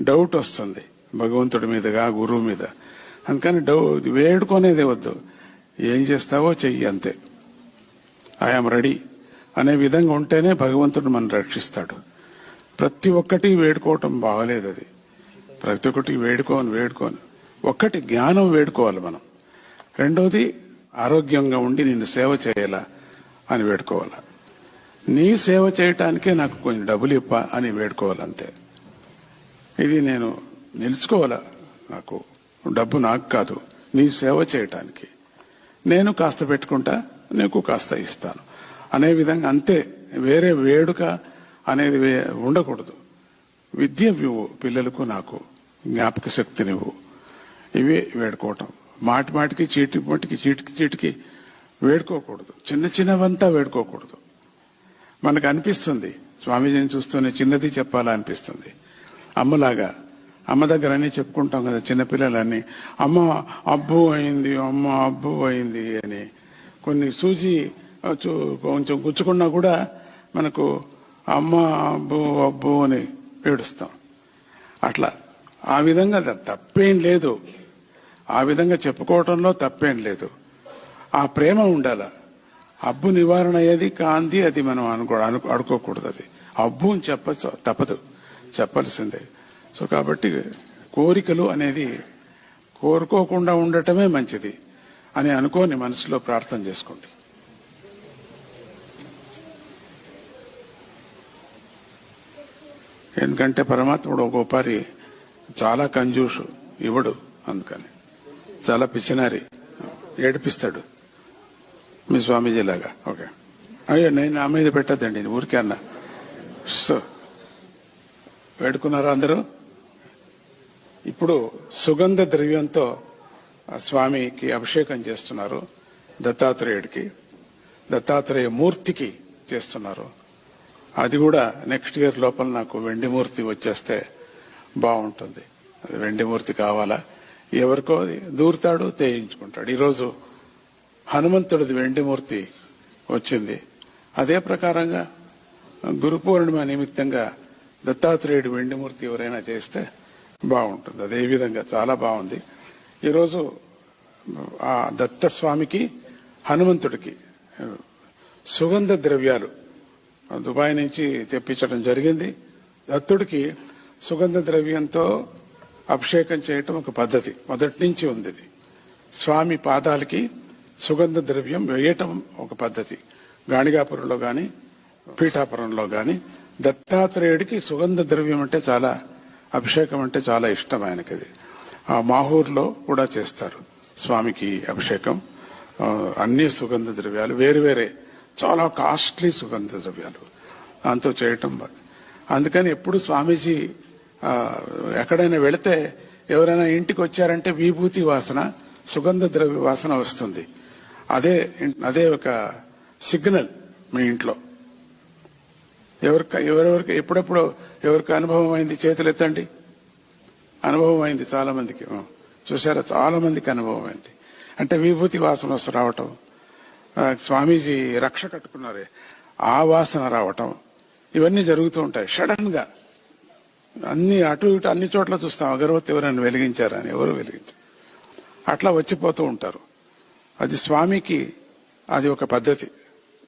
Doubt వస్తుంది. భగవంతుడి మీదగా గురువు మీద. అందుకని డౌ వేడుకునేది వద్దు. ఏం చేస్తావో చెయ్యి అంతే. ఐఎమ్ రెడీ అనే విధంగా ఉంటేనే భగవంతుడు మనం రక్షిస్తాడు. ప్రతి ఒక్కటి వేడుకోవటం బాగలేదు అది. ప్రతి ఒక్కటి వేడుకోని వేడుకోని. ఒక్కటి జ్ఞానం వేడుకోవాలి మనం. రెండోది ఆరోగ్యంగా ఉండి నిన్ను సేవ చేయాలా అని వేడుకోవాలి. నీ సేవ చేయటానికే నాకు కొంచెం డబ్బులు ఇప్ప అని వేడుకోవాలి అంతే ఇది నేను నిలుచుకోవాలా? నాకు డబ్బు నాకు కాదు. నీ సేవ చేయటానికి. నేను కాస్త పెట్టుకుంటా నీకు కాస్త ఇస్తాను. అనే విధంగా అంతే. వేరే వేడుక అనేది ఉండకూడదు. విద్య ఇవ్వు పిల్లలకు నాకు. జ్ఞాపక శక్తినివ్వు ఇవి వేడుకోవటం. మాటి మాటికి చీటి మాటికి చీటికి చీటికి వేడుకోకూడదు. చిన్న చిన్నవంతా వేడుకోకూడదు. మనకు అనిపిస్తుంది. స్వామీజీని చూస్తూనే చిన్నది చెప్పాలా అనిపిస్తుంది అమ్మలాగా. అమ్మ దగ్గర అన్ని చెప్పుకుంటాం కదా చిన్నపిల్లలన్నీ అమ్మ అబ్బు అయింది అమ్మ అబ్బు అయింది అని. కొన్ని సూచి కొంచెం గుచ్చుకున్నా కూడా మనకు అమ్మ అబ్బు అబ్బు అని ఏడుస్తాం అట్లా. ఆ విధంగా తప్పేం లేదు. ఆ విధంగా చెప్పుకోవటంలో తప్పేం లేదు. ఆ ప్రేమ ఉండాల. అబ్బు నివారణ అయ్యేది కాంతి అది మనం అనుకో అనుకో అడుకోకూడదు అది. అబ్బు అని చెప్ప తప్పదు. చెప్పాల్సిందే. సో కాబట్టి కోరికలు అనేది కోరుకోకుండా ఉండటమే మంచిది అని అనుకోని మనసులో ప్రార్థన చేసుకోండి. ఎందుకంటే పరమాత్ముడు ఒక్కోపారి చాలా కంజూషు ఇవ్వడు అందుకని. చాలా పిచ్చినారి ఏడిపిస్తాడు మీ స్వామీజీ లాగా ఓకే. అయ్యో నేను నా మీద పెట్టద్దండి ఊరికే అన్నా. సో వేడుకున్నారా అందరూ. ఇప్పుడు సుగంధ ద్రవ్యంతో స్వామికి అభిషేకం చేస్తున్నారు దత్తాత్రేయుడికి దత్తాత్రేయ మూర్తికి చేస్తున్నారు. అది కూడా నెక్స్ట్ ఇయర్ లోపల నాకు వెండి మూర్తి వచ్చేస్తే బాగుంటుంది. అది వెండి మూర్తి కావాలా? ఎవరికో అది దూరుతాడు తేయించుకుంటాడు. ఈరోజు హనుమంతుడిది వెండి మూర్తి వచ్చింది. అదే ప్రకారంగా గురు పూర్ణిమ నిమిత్తంగా దత్తాత్రేయుడు వెండిమూర్తి ఎవరైనా చేస్తే బాగుంటుంది. అదే విధంగా చాలా బాగుంది. ఈరోజు ఆ దత్తస్వామికి హనుమంతుడికి సుగంధ ద్రవ్యాలు దుబాయ్ నుంచి తెప్పించడం జరిగింది. దత్తుడికి సుగంధ ద్రవ్యంతో అభిషేకం చేయటం ఒక పద్ధతి. మొదటి నుంచి ఉంది ఇది. స్వామి పాదాలకి సుగంధ ద్రవ్యం వేయటం ఒక పద్ధతి. గాణిగాపురంలో కానీ పీఠాపురంలో కానీ దత్తాత్రేయుడికి సుగంధ ద్రవ్యం అంటే చాలా అభిషేకం అంటే చాలా ఇష్టం ఆయనకి అది ఆ మాహూర్లో కూడా చేస్తారు స్వామికి అభిషేకం. అన్ని సుగంధ ద్రవ్యాలు వేరు వేరే చాలా కాస్ట్లీ సుగంధ ద్రవ్యాలు దాంతో చేయటం అందుకని ఎప్పుడు స్వామీజీ ఎక్కడైనా వెళితే ఎవరైనా ఇంటికి వచ్చారంటే విభూతి వాసన సుగంధ ద్రవ్య వాసన వస్తుంది. అదే అదే ఒక సిగ్నల్ మీ ఇంట్లో. ఎవరికి ఎవరెవరికి ఎప్పుడెప్పుడు ఎవరికి అనుభవం అయింది చేతులు ఎత్తండి. అనుభవం అయింది చాలా మందికి చూసారా చాలా మందికి అనుభవం అయింది అంటే విభూతి వాసన వస్తు రావటం స్వామీజీ రక్ష కట్టుకున్నారే ఆ వాసన రావటం ఇవన్నీ జరుగుతూ ఉంటాయి సడన్గా అన్ని అటు ఇటు అన్ని చోట్ల చూస్తాం అగరవత్తి ఎవరైనా వెలిగించారని ఎవరు వెలిగించారు అట్లా వచ్చిపోతూ ఉంటారు. అది స్వామికి అది ఒక పద్ధతి.